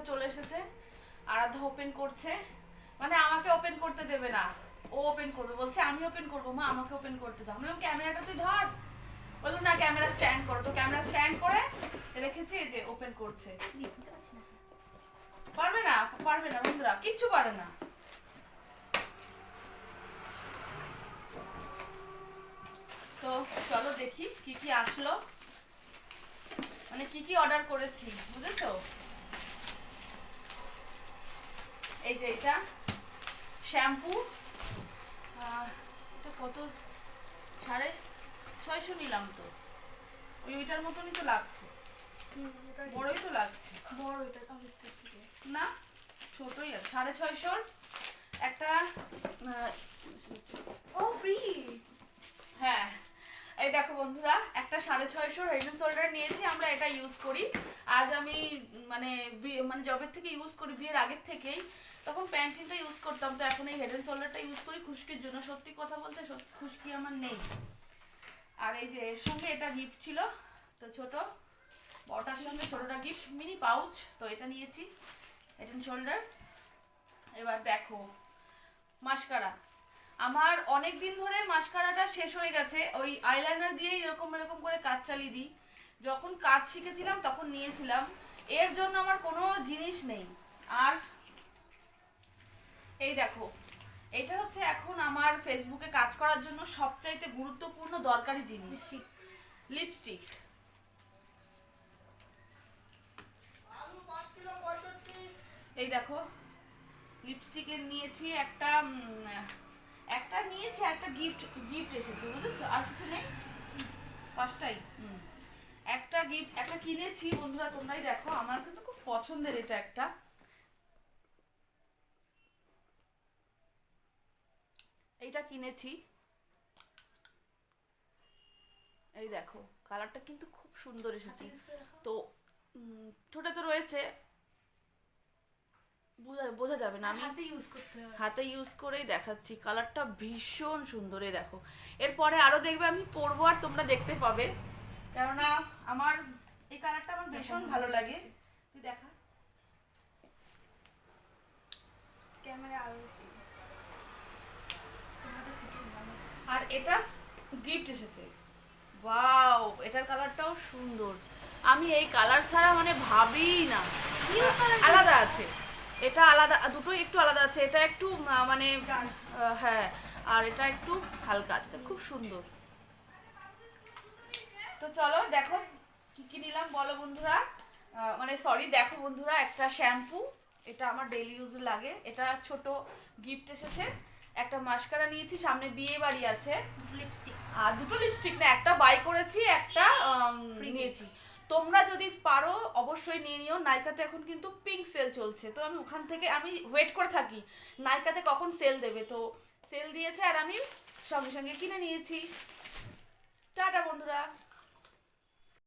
চলে এসেছে। আরাধ্যা ওপেন করছে। মানে আমাকে ওপেন করতে দেবে না। ও ওপেন করবে। বলছে, আমি ওপেন করব, মা, আমাকে ওপেন করতে দাও। আমি ক্যামেরাটা তুই ধর। বলল, না, ক্যামেরা স্ট্যান্ড করো। তো ক্যামেরা স্ট্যান্ড করে রেখেছি যে ওপেন করছে। পারবে না? পারবে না বন্ধুরা, কিচ্ছু পারে না। তো চলো দেখি কি কি আসলো। মানে কি কি অর্ডার করেছি, বুঝেছ? এই যে এটা শ্যাম্পু এটা কত? সাড়ে ছয়শো নিলাম তো। ওই ওইটার মতনই তো লাগছে। বড়ই তো লাগছে। বড় এটা না ছোটই আছে। সাড়ে ছয়শোর একটা ও ফ্রি? হ্যাঁ। এই দেখো বন্ধুরা, একটা সাড়ে ছয়শো হেড অ্যান্ড শোল্ডার নিয়েছি, আমরা এটা ইউজ করি। আজ আমি মানে মানে জবের থেকে ইউজ করি, বিয়ের আগের থেকেই। তখন প্যান্টিনটা ইউজ করতাম, তো এখন এই হেড অ্যান্ড শোল্ডারটা ইউজ করি খুশকির জন্য। সত্যি কথা বলতে খুশকি আমার নেই। আর এই যে এর সঙ্গে এটা গিফট ছিল, তো ছোট, বটার সঙ্গে ছোটোটা গিফট মিনি পাউচ তো এটা নিয়েছি হেড অ্যান্ড শোল্ডার এবার দেখো মাস্কারা আমার অনেক দিন ধরে মাস্কারাটা শেষ হয়ে গেছে। ওই আইলাইনার দিয়েই এরকম এরকম করে কাজ চালিয়ে দিই। যখন কাজ শিখেছিলাম তখন নিয়েছিলাম। এর জন্য আমার কোনো জিনিস নেই। আর এই দেখো, এটা হচ্ছে এখন আমার ফেসবুকে কাজ করার জন্য সবচাইতে গুরুত্বপূর্ণ দরকারি জিনিস। লিপস্টিক এই দেখো লিপস্টিকের নিয়েছি একটা একটা নিয়েছি একটা গিফট গিফট এসেছে বুঝেছ? আর কিছু নেই? পাঁচটাই। হুম। একটা গিফট একটা কিনেছি বন্ধুরা তোমরাই দেখো। আমার কিন্তু খুব পছন্দের এটা একটা। এইটা কিনেছি। এই দেখো কালারটা কিন্তু খুব সুন্দর এসেছে। তো উম, ঠোঁটে তো রয়েছে। বোঝা বোঝা যাবে না আমি হাতে ইউজ করতে হাতে ইউজ করেই দেখাচ্ছি। কালারটা ভীষণ সুন্দর এই দেখো। এরপরে আরও দেখবে আমি পরবো আর তোমরা দেখতে পাবে। কেননা আমার এই কালারটা আমার ভীষণ ভালো লাগে। তুই দেখা। ক্যামেরা আরও বেশি। এটা গিফট এসেছে। ওয়াও এটার কালারটাও সুন্দর। আমি এই কালার ছাড়া মানে ভাবি না। আলাদা আছে। এটা আলাদা দুটোই একটু আলাদা আছে। এটা একটু মানে হ্যাঁ আর এটা একটু হালকা আছে। খুব সুন্দর। তো চলো দেখো কি কি নিলাম বলো বন্ধুরা। মানে সরি দেখো বন্ধুরা একটা শ্যাম্পু। এটা আমার ডেইলি ইউজে লাগে। এটা ছোট গিফট এসেছে। একটা মাস্কারা নিয়েছি সামনে বিয়ে বাড়ি আছে। লিপস্টিক আর দুটো লিপস্টিক না একটা বাই করেছি একটা নিয়েছি। তোমরা যদি পারো, অবশ্যই নিয়ে নিও। নাইকাতে এখন কিন্তু পিঙ্ক সেল চলছে। তো আমি ওখান থেকে, আমি ওয়েট করে থাকি নাইকাতে কখন সেল দেবে। তো সেল দিয়েছে আর আমি সঙ্গে সঙ্গে কিনে নিয়েছি। টাটা, বন্ধুরা।